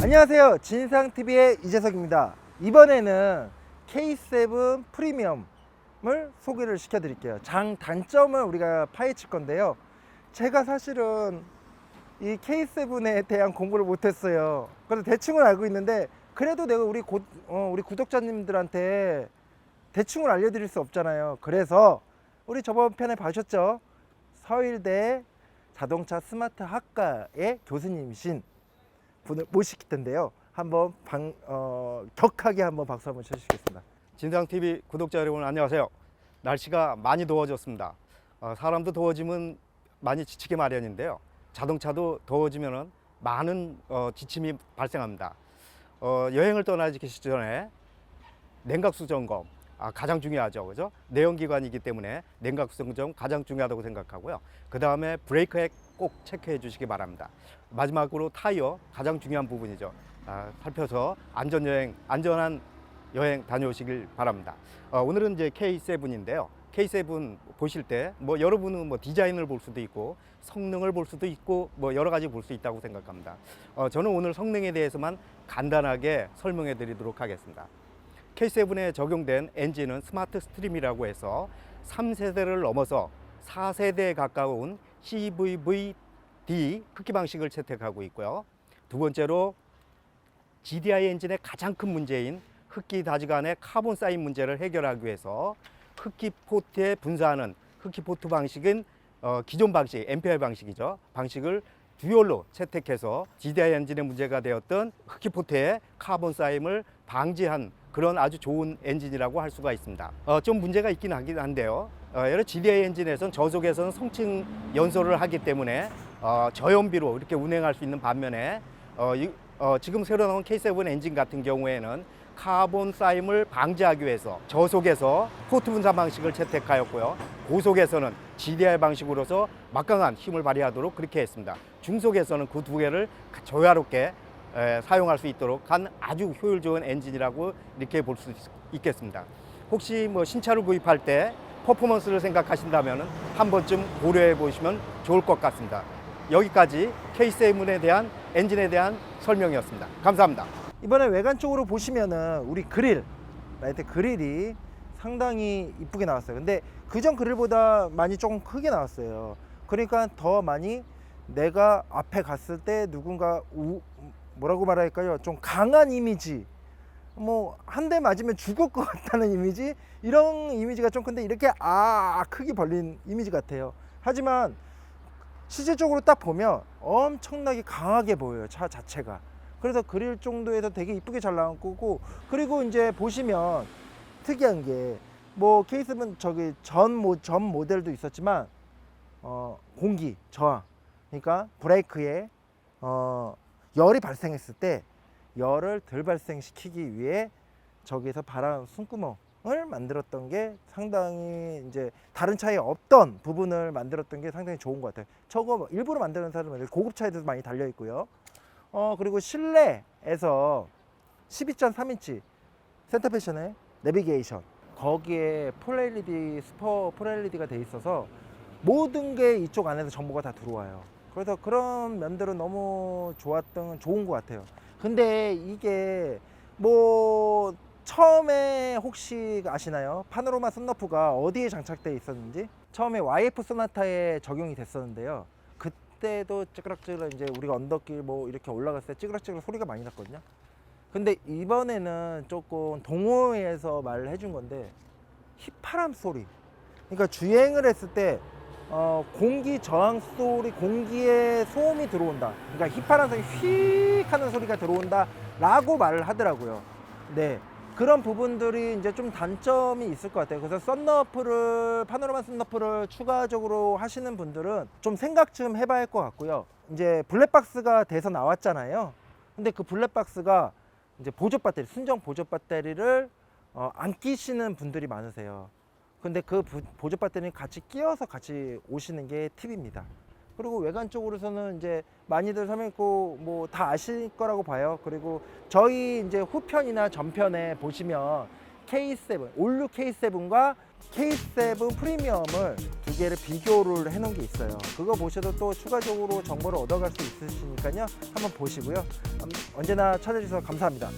안녕하세요. 진상TV의 이재석입니다. 이번에는 K7 프리미엄을 소개를 시켜 드릴게요. 장 단점을 우리가 파헤칠 건데요. 제가 사실은 이 K7에 대한 공부를 못했어요. 그래서 대충은 알고 있는데 그래도 내가 우리 고, 어, 우리 구독자님들한테 대충을 알려드릴 수 없잖아요. 그래서 우리 저번 편에 봐주셨죠? 서울대 자동차 스마트 학과의 교수님이신 분을 모시기 텐데요. 한번 방, 어, 격하게 한번 박수 한번 쳐주시겠습니다. 진상TV 구독자 여러분 안녕하세요. 날씨가 많이 더워졌습니다. 어, 사람도 더워지면 많이 지치게 마련인데요. 자동차도 더워지면 많은 어, 지침이 발생합니다. 어, 여행을 떠나기 전에 냉각수 점검 아, 가장 중요하죠. 그죠? 내연기관이기 때문에 냉각수 점검 가장 중요하다고 생각하고요. 그 다음에 브레이크 액 꼭 체크해 주시기 바랍니다. 마지막으로 타이어 가장 중요한 부분이죠. 아, 살펴서 안전여행, 안전한 여행 다녀오시길 바랍니다. 어, 오늘은 이제 K7인데요. K7 보실 때 뭐 여러분은 뭐 디자인을 볼 수도 있고 성능을 볼 수도 있고 뭐 여러 가지 볼 수 있다고 생각합니다. 어, 저는 오늘 성능에 대해서만 간단하게 설명해 드리도록 하겠습니다. K7에 적용된 엔진은 스마트 스트림이라고 해서 3세대를 넘어서 4세대에 가까운 CVVD 크기 방식을 채택하고 있고요. 두 번째로 GDI 엔진의 가장 큰 문제인 흡기 다지간의 카본 쌓인 문제를 해결하기 위해서 흡기 포트에 분사하는 흡기 포트 방식은 어, 기존 방식, MPI 방식이죠. 방식을 듀얼로 채택해서 GDI 엔진의 문제가 되었던 흡기 포트의 카본 쌓임을 방지한 그런 아주 좋은 엔진이라고 할 수가 있습니다. 어, 좀 문제가 있긴 하긴 한데요. 어, 여러 GDI 엔진에서는 저속에서는 성층 연소를 하기 때문에 어, 저연비로 이렇게 운행할 수 있는 반면에 어, 이- 어, 지금 새로 나온 K7 엔진 같은 경우에는 카본 쌓임을 방지하기 위해서 저속에서 포트 분사 방식을 채택하였고요. 고속에서는 GDI 방식으로서 막강한 힘을 발휘하도록 그렇게 했습니다. 중속에서는 그 두 개를 조화롭게 에, 사용할 수 있도록 한 아주 효율 좋은 엔진이라고 이렇게 볼 수 있겠습니다. 혹시 뭐 신차를 구입할 때 퍼포먼스를 생각하신다면 한 번쯤 고려해 보시면 좋을 것 같습니다. 여기까지 K7에 대한 엔진에 대한 설명이었습니다. 감사합니다. 이번에 외관 쪽으로 보시면은 우리 그릴, 라이트 그릴이 상당히 이쁘게 나왔어요. 근데 그전 그릴보다 많이 조금 크게 나왔어요. 그러니까 더 많이 내가 앞에 갔을 때 누군가 우, 뭐라고 말할까요? 좀 강한 이미지. 뭐 한 대 맞으면 죽을 것 같다는 이미지 이런 이미지가 좀 큰데 이렇게 아 크게 벌린 이미지 같아요. 하지만 실질적으로 딱 보면 엄청나게 강하게 보여요 차 자체가. 그래서 그릴 정도에서 되게 이쁘게 잘 나온 거고 그리고 이제 보시면 특이한 게 뭐 케이스는 저기 전, 모, 전 모델도 있었지만 어, 공기 저항 그러니까 브레이크에 어, 열이 발생했을 때 열을 덜 발생시키기 위해 저기서 바람 숨구멍을 만들었던 게 상당히 이제 다른 차에 없던 부분을 만들었던 게 상당히 좋은 것 같아요. 저거 일부러 만드는 사람은 고급 차에도 많이 달려 있고요. 어 그리고 실내에서 12.3인치 센터 패션의 내비게이션 거기에 폴 LED 스퍼 폴 LED가 돼 있어서 모든 게 이쪽 안에서 정보가 다 들어와요. 그래서 그런 면들은 너무 좋았던 좋은 것 같아요. 근데 이게 뭐 처음에 혹시 아시나요? 파노라마 썬루프가 어디에 장착돼 있었는지 처음에 YF 소나타에 적용이 됐었는데요. 그때도 찌그락찌그락 이제 우리가 언덕길 뭐 이렇게 올라갔을 때 찌그락찌그락 소리가 많이 났거든요. 근데 이번에는 조금 동호회에서 말을 해준 건데 휘파람 소리. 그러니까 주행을 했을 때 어, 공기 저항 소리, 공기에 소음이 들어온다. 그러니까 휘파람 소리 휙 하는 소리가 들어온다 라고 말을 하더라고요. 네. 그런 부분들이 이제 좀 단점이 있을 것 같아요. 그래서 썬너프를, 파노라마 썬너프를 추가적으로 하시는 분들은 좀 생각 좀 해봐야 할 것 같고요. 이제 블랙박스가 돼서 나왔잖아요. 근데 그 블랙박스가 이제 보조 배터리, 순정 보조 배터리를 어, 안 끼시는 분들이 많으세요. 근데 그 부- 보조 배터리는 같이 끼워서 같이 오시는 게 팁입니다. 그리고 외관 쪽으로서는 이제 많이들 설명했고 뭐 다 아실 거라고 봐요. 그리고 저희 이제 후편이나 전편에 보시면 K7, 올류 K7과 K7 프리미엄을 두 개를 비교를 해놓은 게 있어요. 그거 보셔도 또 추가적으로 정보를 얻어갈 수 있으시니까요. 한번 보시고요. 음, 언제나 찾아주셔서 감사합니다.